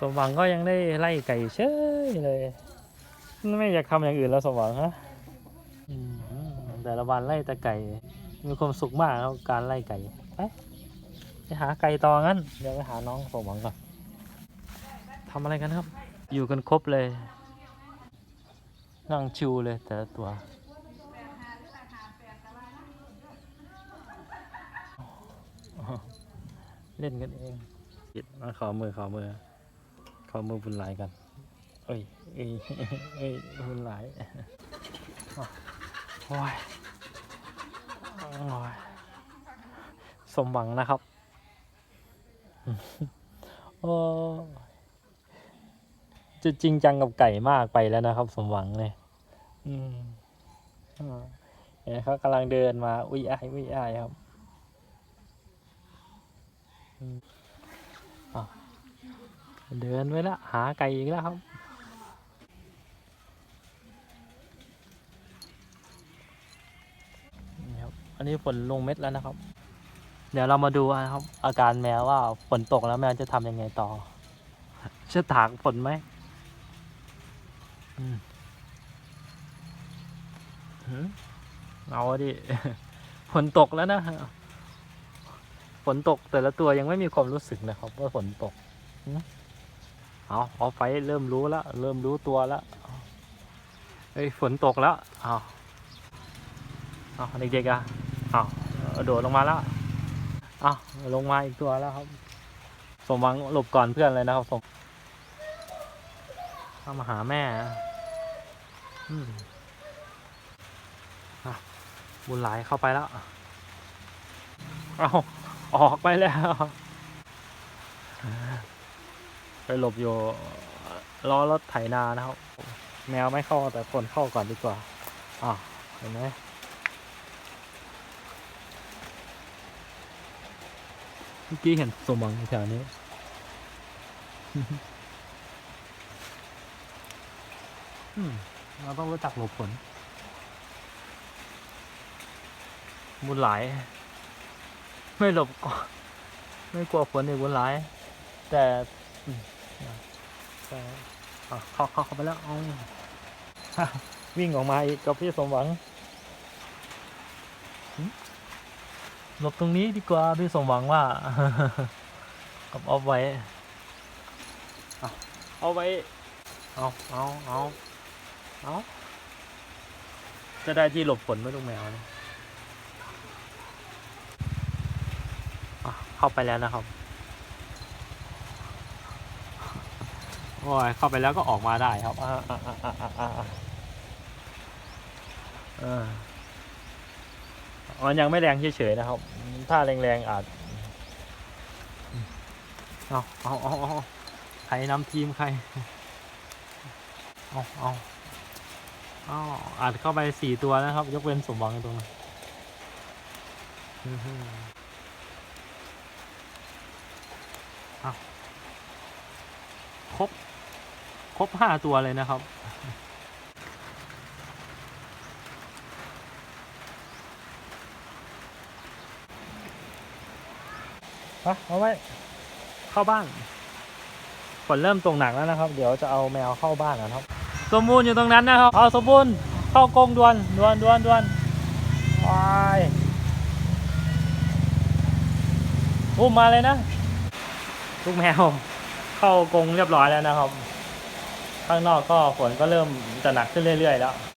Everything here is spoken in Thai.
สมหวังก็ยังได้ไล่ไก่เฉยเลย ไม่อยากทำอย่างอื่นแล้วสมหวังฮะแต่ละวันไล่แต่ไก่ มีความสุขมากครับการไล่ไก่ไปไปหาไก่ต่องั้น เดี๋ยวไปหาน้องสมหวังก่อนทำอะไรกันครับ อยู่กันครบเลย นั่งชิวเลยแต่ละตัวเล่นกันเองปิดมาขอมือขอมือ ขอมือบุญหลายกันเอ้ยเอ้ยเอ้ยบุญหลายโอ้ยโอ้ยสมหวังนะครับโอ้จะจริงจังกับไก่มากไปแล้วนะครับ สมหวังเนี่ยอืมเห็นเขากำลังเดินมา อุ้ยอายอุ้ยอายครับ เดินไว้แล้วหาไก่อีกแล้วครับ นี่ครับ อันนี้ฝนลงเม็ดแล้วนะครับ เดี๋ยวเรามาดูนะครับ อาการแมวว่าฝนตกแล้วแมวจะทำยังไงต่อ จะถากฝนไหมอืมหืมเอาดิฝนตกแล้วนะฝนตกแต่ละตัวยังไม่มีความรู้สึกนะครับ ว่าฝนตก เอาเอาไฟเริ่มรู้แล้ว เริ่มรู้ตัวแล้วเอ้ยฝนตกแล้วเอาเอาเด็กๆอะเอาโดดลงมาแล้วเอาลงมาอีกตัวแล้วครับ สมหวังหลบก่อนเพื่อนเลยนะครับสมเข้ามาหาแม่นะอืมบุญหลายเข้าไปแล้ว เอาออกไปแล้ว หลบอยู่ล้อรถไถนานะครับ แมวไม่เข้าแต่คนเข้าก่อนดีกว่าอ่าเห็นไหมเมื่อกี้เห็นสมหวังแถวนี้เราต้องรู้จักหลบฝนบุญหลาย ไม่หลบก็ไม่กลัวฝนในบุญหลาย แต่ แต่เข้าเข้าเขาไปแล้วเอาวิ่งออกมาอีกกับพี่สมหวังหลบตรงนี้ดีกว่าพี่สมหวังว่า กับเอาไว้ เอาไว้ เอาเอาเอาเอาจะได้ที่หลบฝนไม่ลูกแมวเนี่ยเข้าไปแล้วนะครับ โอ้ยเข้าไปแล้วก็ออกมาได้ครับอ่าอ่าอ่าอ่าอ่าอ่าเออมันยังไม่แรงเฉยๆนะครับ ถ้าแรงๆอาจเอาเอาเอาเอาใครนำทีมใคร เอาเอาเอาอาจเข้าไปสี่ตัวนะครับ ยกเว้นสมหวังตรงนั้นอื้อหือเอาครบ ครบห้าตัวเลยนะครับ ไปเอาไว้ เข้าบ้านฝนเริ่มตกหนักแล้วนะครับ เดี๋ยวจะเอาแมวเข้าบ้านนะครับ สมบูรณ์อยู่ตรงนั้นนะครับ เอาสมบูรณ์เข้ากรงดวนดวนดวนดวนวายอุ้มมาเลยนะ ลูกแมว เข้ากรงเรียบร้อยแล้วนะครับ ข้างนอกก็ฝนก็เริ่มจะหนักขึ้นเรื่อยๆแล้ว